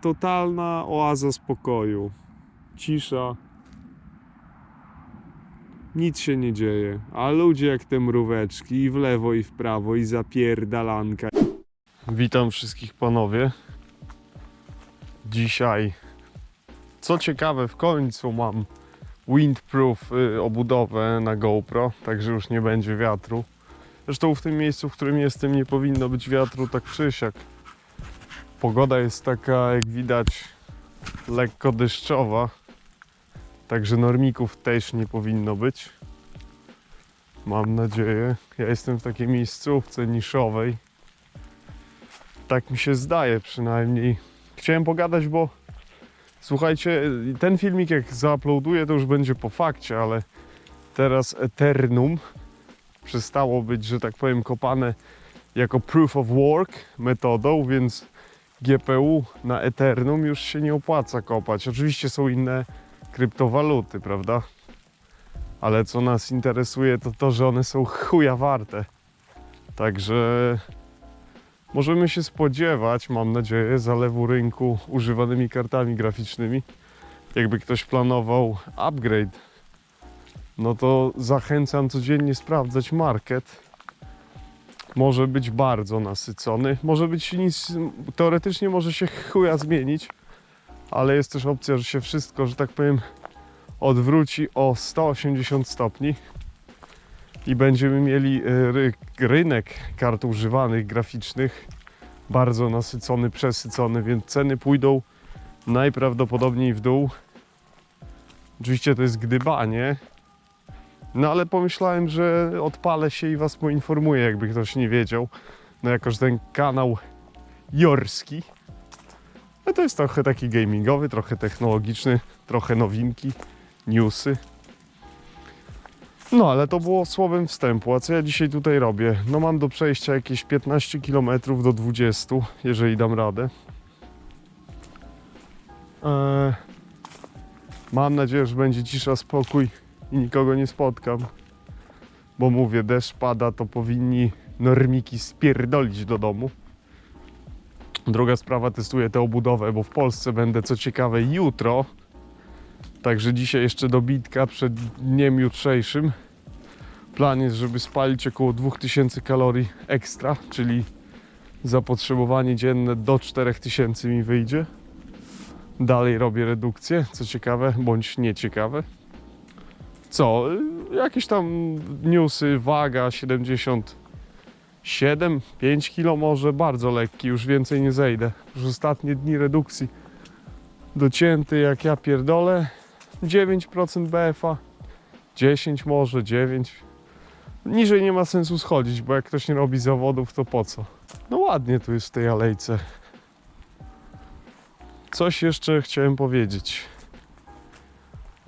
totalna oaza spokoju. Cisza. Nic się nie dzieje, a ludzie jak te mróweczki i w lewo i w prawo i zapierdalanka. Witam wszystkich panowie. Dzisiaj, co ciekawe, w końcu mam windproof y, obudowę na GoPro, także już nie będzie wiatru. Zresztą w tym miejscu, w którym jestem, nie powinno być wiatru tak czy siak. Pogoda jest taka, jak widać, lekko deszczowa. Także normików też nie powinno być. Mam nadzieję. Ja jestem w takiej miejscówce niszowej. Tak mi się zdaje przynajmniej. Chciałem pogadać, bo słuchajcie, ten filmik jak zauploaduję, to już będzie po fakcie, ale teraz Eternum przestało być, że tak powiem, kopane jako proof of work metodą, więc GPU na Eternum już się nie opłaca kopać. Oczywiście są inne kryptowaluty, prawda? Ale co nas interesuje, to to, że one są chuja warte. Także możemy się spodziewać, mam nadzieję, zalewu rynku używanymi kartami graficznymi. Jakby ktoś planował upgrade, no to zachęcam codziennie sprawdzać market. Może być bardzo nasycony, może być nic, teoretycznie może się chuja zmienić, ale jest też opcja, że się wszystko, że tak powiem, odwróci o 180 stopni i będziemy mieli e, ry rynek kart używanych graficznych bardzo nasycony, przesycony, więc ceny pójdą najprawdopodobniej w dół. Oczywiście to jest gdybanie, no ale pomyślałem, że odpalę się i was poinformuję, jakby ktoś nie wiedział. No jako, że ten kanał jorski, no to jest trochę taki gamingowy, trochę technologiczny, trochę nowinki, newsy. No ale to było słowem wstępu, a co ja dzisiaj tutaj robię? No mam do przejścia jakieś 15 km do 20, jeżeli dam radę. Eee, mam nadzieję, że będzie cisza, spokój i nikogo nie spotkam. Bo mówię, deszcz pada, to powinni normiki spierdolić do domu. Druga sprawa, testuję tę obudowę, bo w Polsce będę co ciekawe jutro. Także dzisiaj jeszcze dobitka przed dniem jutrzejszym. Plan jest, żeby spalić około 2000 kalorii ekstra, czyli zapotrzebowanie dzienne do 4000 mi wyjdzie. Dalej robię redukcję, co ciekawe, bądź nieciekawe. Co? Jakieś tam newsy, waga 77, 5 kg może, bardzo lekki, już więcej nie zejdę. Już ostatnie dni redukcji docięty jak ja pierdolę. 9% BFA, 10 może, 9. Niżej nie ma sensu schodzić, bo jak ktoś nie robi zawodów, to po co? No ładnie tu jest w tej alejce. Coś jeszcze chciałem powiedzieć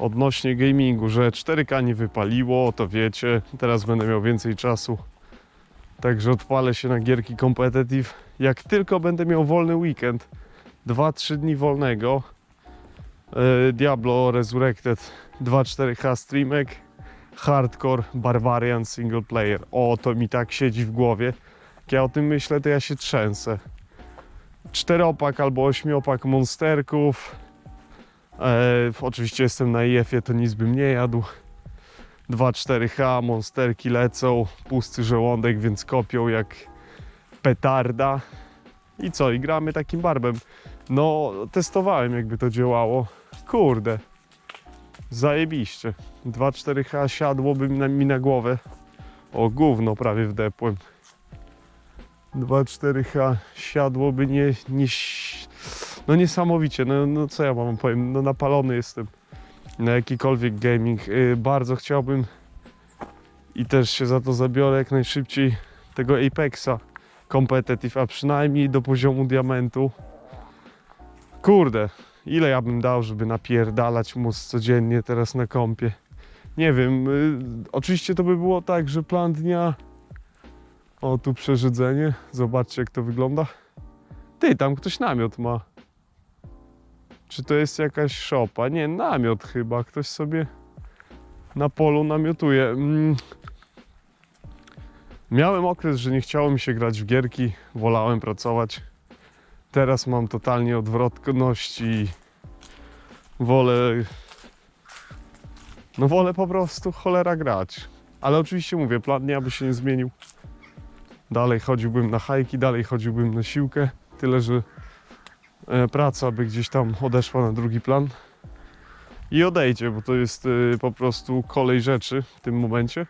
odnośnie gamingu, że 4K nie wypaliło, to wiecie, teraz będę miał więcej czasu. Także odpalę się na gierki competitive. Jak tylko będę miał wolny weekend, 2-3 dni wolnego, e, Diablo Resurrected 2.4H streamek, Hardcore Barbarian single player. O, to mi tak siedzi w głowie. Jak ja o tym myślę, to ja się trzęsę. Czteropak albo ośmiopak monsterków, E, oczywiście jestem na IF-ie, to nic bym nie jadł. 2-4H, monsterki lecą, pusty żołądek, więc kopią jak petarda. I co? I gramy takim barbem. No, testowałem jakby to działało. Kurde, zajebiście. 2-4H siadłoby mi na, mi na głowę. O, gówno prawie wdepłem. 2-4H siadłoby nie, nie, no niesamowicie, no, no co ja wam powiem, no napalony jestem na jakikolwiek gaming. Yy, bardzo chciałbym i też się za to zabiorę jak najszybciej tego Apexa Competitive, a przynajmniej do poziomu diamentu. Kurde, ile ja bym dał, żeby napierdalać mus codziennie teraz na kompie. Nie wiem, yy, oczywiście to by było tak, że plan dnia... O, tu przeżydzenie, zobaczcie jak to wygląda. Ty, tam ktoś namiot ma. Czy to jest jakaś szopa? Nie, namiot chyba. Ktoś sobie na polu namiotuje. Mm. Miałem okres, że nie chciało mi się grać w gierki, wolałem pracować. Teraz mam totalnie odwrotność i wolę. No wolę po prostu cholera grać. Ale oczywiście mówię, plan dnia by się nie zmienił. Dalej chodziłbym na hajki, dalej chodziłbym na siłkę. Tyle, że praca by gdzieś tam odeszła na drugi plan. I odejdzie, bo to jest e, po prostu kolej rzeczy w tym momencie.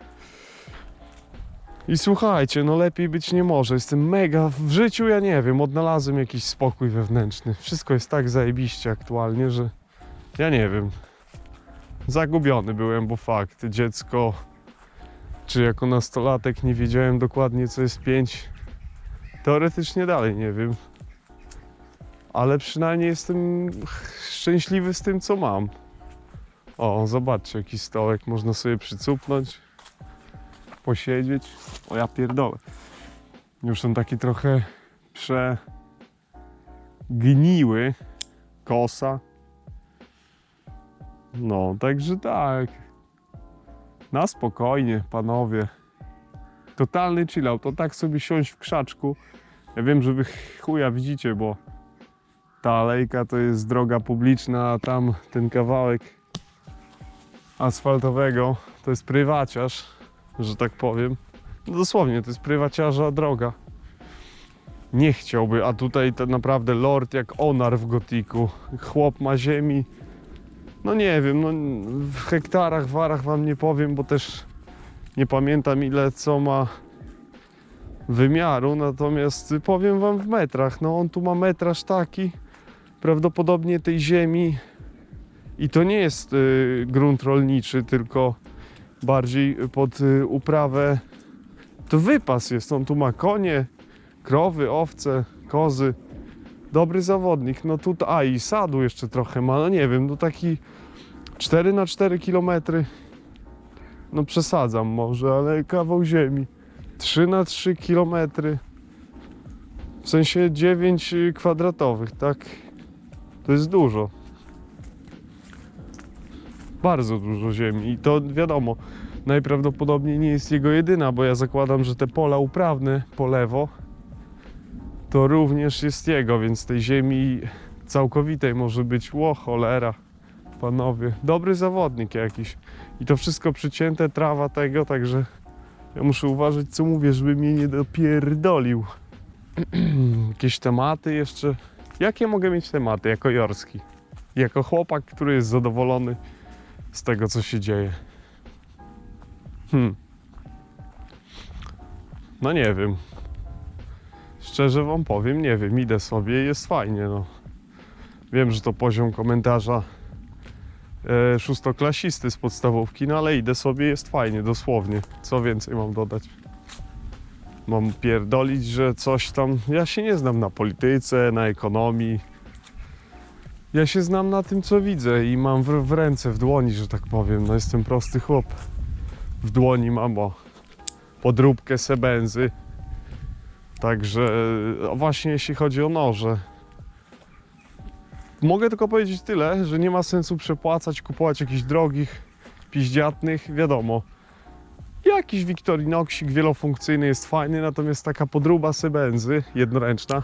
I słuchajcie, no lepiej być nie może. Jestem mega w życiu, ja nie wiem, odnalazłem jakiś spokój wewnętrzny. Wszystko jest tak zajebiście aktualnie, że ja nie wiem. Zagubiony byłem, bo fakt, dziecko, czy jako nastolatek nie wiedziałem dokładnie co jest 5. Teoretycznie dalej nie wiem. Ale przynajmniej jestem szczęśliwy z tym, co mam. O, zobaczcie, jaki stołek można sobie przycupnąć posiedzieć. O ja pierdolę. Już są taki trochę przegniły. Kosa. No, także tak. Na spokojnie, panowie. Totalny chillout. To tak sobie siąść w krzaczku. Ja wiem, że wy chuja widzicie, bo ta alejka to jest droga publiczna, a tam ten kawałek asfaltowego to jest prywaciarz że tak powiem. No dosłownie, to jest prywaciarza droga. Nie chciałby, a tutaj to naprawdę lord jak onar w gotiku. Chłop ma ziemi. No nie wiem, no w hektarach, warach wam nie powiem, bo też nie pamiętam ile co ma wymiaru, natomiast powiem wam w metrach. No on tu ma metraż taki, prawdopodobnie tej ziemi i to nie jest y, grunt rolniczy, tylko bardziej pod y, uprawę. To wypas jest, on tu ma konie, krowy, owce, kozy. Dobry zawodnik, no tu, a i sadu jeszcze trochę ma, no nie wiem, no taki 4 na 4 kilometry. No przesadzam może, ale kawał ziemi. 3 na 3 kilometry. W sensie 9 kwadratowych, tak? To jest dużo bardzo dużo ziemi i to wiadomo, najprawdopodobniej nie jest jego jedyna, bo ja zakładam, że te pola uprawne po lewo to również jest jego, więc tej ziemi całkowitej może być ło cholera, panowie, dobry zawodnik jakiś i to wszystko przycięte, trawa tego, także ja muszę uważać co mówię, żeby mnie nie dopierdolił. Jakieś tematy jeszcze? Jakie mogę mieć tematy jako Jorski? Jako chłopak, który jest zadowolony z tego, co się dzieje. Hmm. No nie wiem. Szczerze wam powiem, nie wiem. Idę sobie, jest fajnie, no. Wiem, że to poziom komentarza e, szóstoklasisty z podstawówki, no ale idę sobie, jest fajnie, dosłownie. Co więcej mam dodać? Mam pierdolić, że coś tam... Ja się nie znam na polityce, na ekonomii, ja się znam na tym, co widzę i mam w, w ręce, w dłoni, że tak powiem. No jestem prosty chłop. W dłoni mam o podróbkę sebenzy. Także właśnie jeśli chodzi o noże. Mogę tylko powiedzieć tyle, że nie ma sensu przepłacać, kupować jakichś drogich, piździatnych, wiadomo. Jakiś Victorinoxik wielofunkcyjny jest fajny, natomiast taka podróba sebenzy jednoręczna.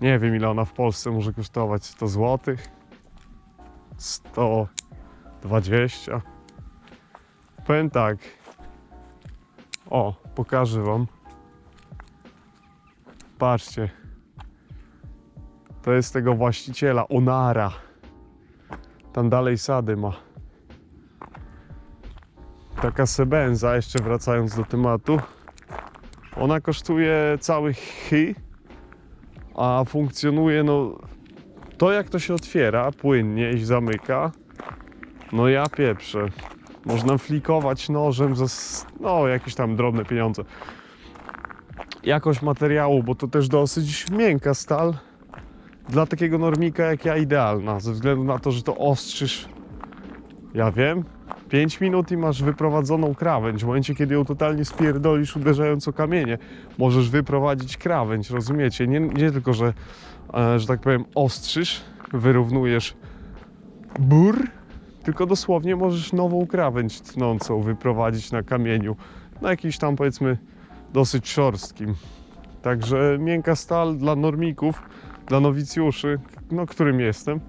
Nie wiem ile ona w Polsce może kosztować. 100 zł 120 Powiem tak. O, pokażę wam. Patrzcie. To jest tego właściciela, Onara. Tam dalej sady ma Taka sebenza, jeszcze wracając do tematu. Ona kosztuje cały chy a funkcjonuje no to jak to się otwiera płynnie i zamyka no ja pieprzę. Można flikować nożem za no jakieś tam drobne pieniądze. Jakość materiału, bo to też dosyć miękka stal dla takiego normika jak ja idealna ze względu na to, że to ostrzysz. Ja wiem 5 minut i masz wyprowadzoną krawędź. W momencie, kiedy ją totalnie spierdolisz, uderzając o kamienie, możesz wyprowadzić krawędź, rozumiecie? Nie, nie tylko, że, e, że tak powiem, ostrzysz, wyrównujesz bur, tylko dosłownie możesz nową krawędź tnącą wyprowadzić na kamieniu, na jakimś tam powiedzmy dosyć szorstkim. Także miękka stal dla normików, dla nowicjuszy, no którym jestem.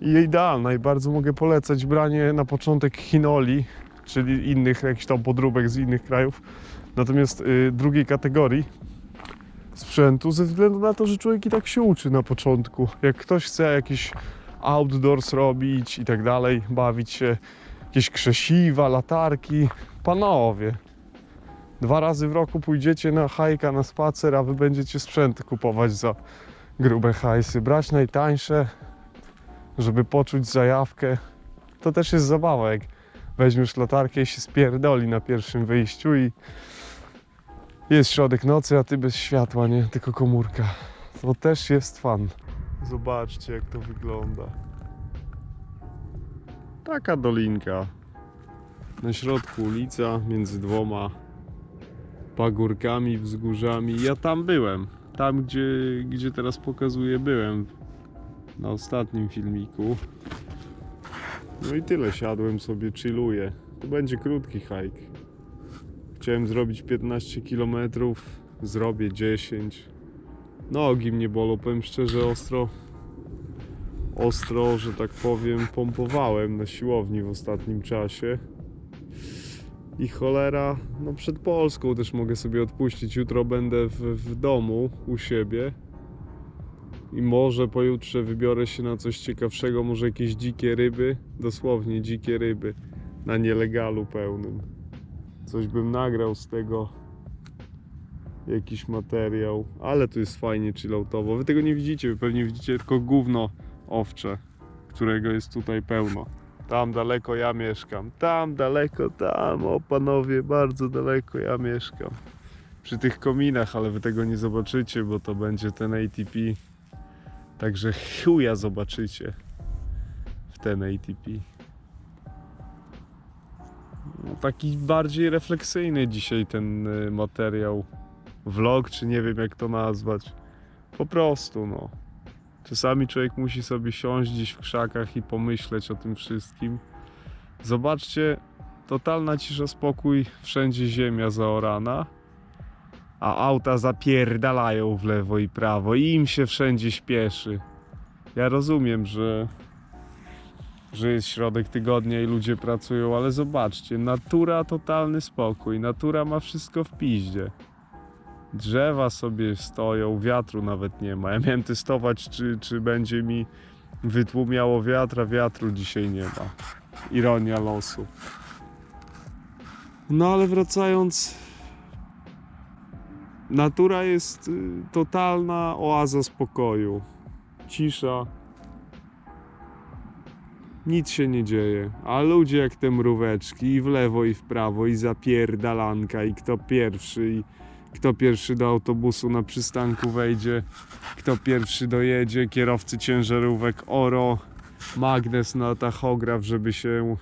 I idealna i bardzo mogę polecać branie na początek chinoli, czyli innych jakichś tam podróbek z innych krajów. Natomiast y, drugiej kategorii sprzętu, ze względu na to, że człowiek i tak się uczy na początku. Jak ktoś chce jakiś outdoors robić i tak dalej, bawić się, jakieś krzesiwa, latarki, panowie. Dwa razy w roku pójdziecie na hajka, na spacer, a wy będziecie sprzęt kupować za grube hajsy. Brać najtańsze, żeby poczuć zajawkę. To też jest zabawa, jak weźmiesz latarkę i się spierdoli na pierwszym wyjściu i jest środek nocy, a ty bez światła, nie? Tylko komórka. To też jest fan. Zobaczcie, jak to wygląda. Taka dolinka. Na środku ulica, między dwoma pagórkami, wzgórzami. Ja tam byłem. Tam, gdzie, gdzie teraz pokazuję, byłem. Na ostatnim filmiku. No i tyle. Siadłem sobie, chilluję. To będzie krótki hike. Chciałem zrobić 15 km, zrobię 10. Nogi mnie bolą, powiem szczerze, ostro, ostro, że tak powiem, pompowałem na siłowni w ostatnim czasie. I cholera, no przed Polską też mogę sobie odpuścić. Jutro będę w, w domu u siebie. I może pojutrze wybiorę się na coś ciekawszego, może jakieś dzikie ryby, dosłownie dzikie ryby, na nielegalu pełnym. Coś bym nagrał z tego, jakiś materiał, ale tu jest fajnie chilloutowo. Wy tego nie widzicie, wy pewnie widzicie tylko gówno owcze, którego jest tutaj pełno. Tam daleko ja mieszkam, tam daleko, tam, o panowie, bardzo daleko ja mieszkam. Przy tych kominach, ale wy tego nie zobaczycie, bo to będzie ten ATP. Także chuja zobaczycie w ten ATP. No, taki bardziej refleksyjny dzisiaj ten y, materiał. Vlog, czy nie wiem jak to nazwać. Po prostu, no. Czasami człowiek musi sobie siąść gdzieś w krzakach i pomyśleć o tym wszystkim. Zobaczcie, totalna cisza, spokój, wszędzie ziemia zaorana, a auta zapierdalają w lewo i prawo i im się wszędzie śpieszy. Ja rozumiem, że, że jest środek tygodnia i ludzie pracują, ale zobaczcie, natura totalny spokój, natura ma wszystko w piździe. Drzewa sobie stoją, wiatru nawet nie ma. Ja miałem testować, czy, czy będzie mi wytłumiało wiatra. Wiatru dzisiaj nie ma. Ironia losu. No ale wracając. Natura jest y, totalna oaza spokoju. Cisza. Nic się nie dzieje, a ludzie jak te mróweczki i w lewo i w prawo i zapierdalanka i kto pierwszy i kto pierwszy do autobusu na przystanku wejdzie, kto pierwszy dojedzie, kierowcy ciężarówek oro, magnes na tachograf, żeby się,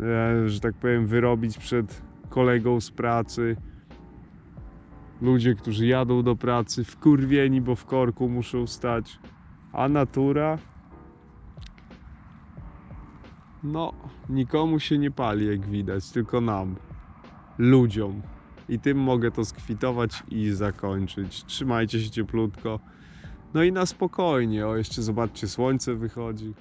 e, że tak powiem, wyrobić przed kolegą z pracy. Ludzie, którzy jadą do pracy, wkurwieni, bo w korku muszą stać. A natura? No, nikomu się nie pali, jak widać, tylko nam, ludziom. I tym mogę to skwitować i zakończyć. Trzymajcie się cieplutko. No i na spokojnie. O, jeszcze zobaczcie, słońce wychodzi.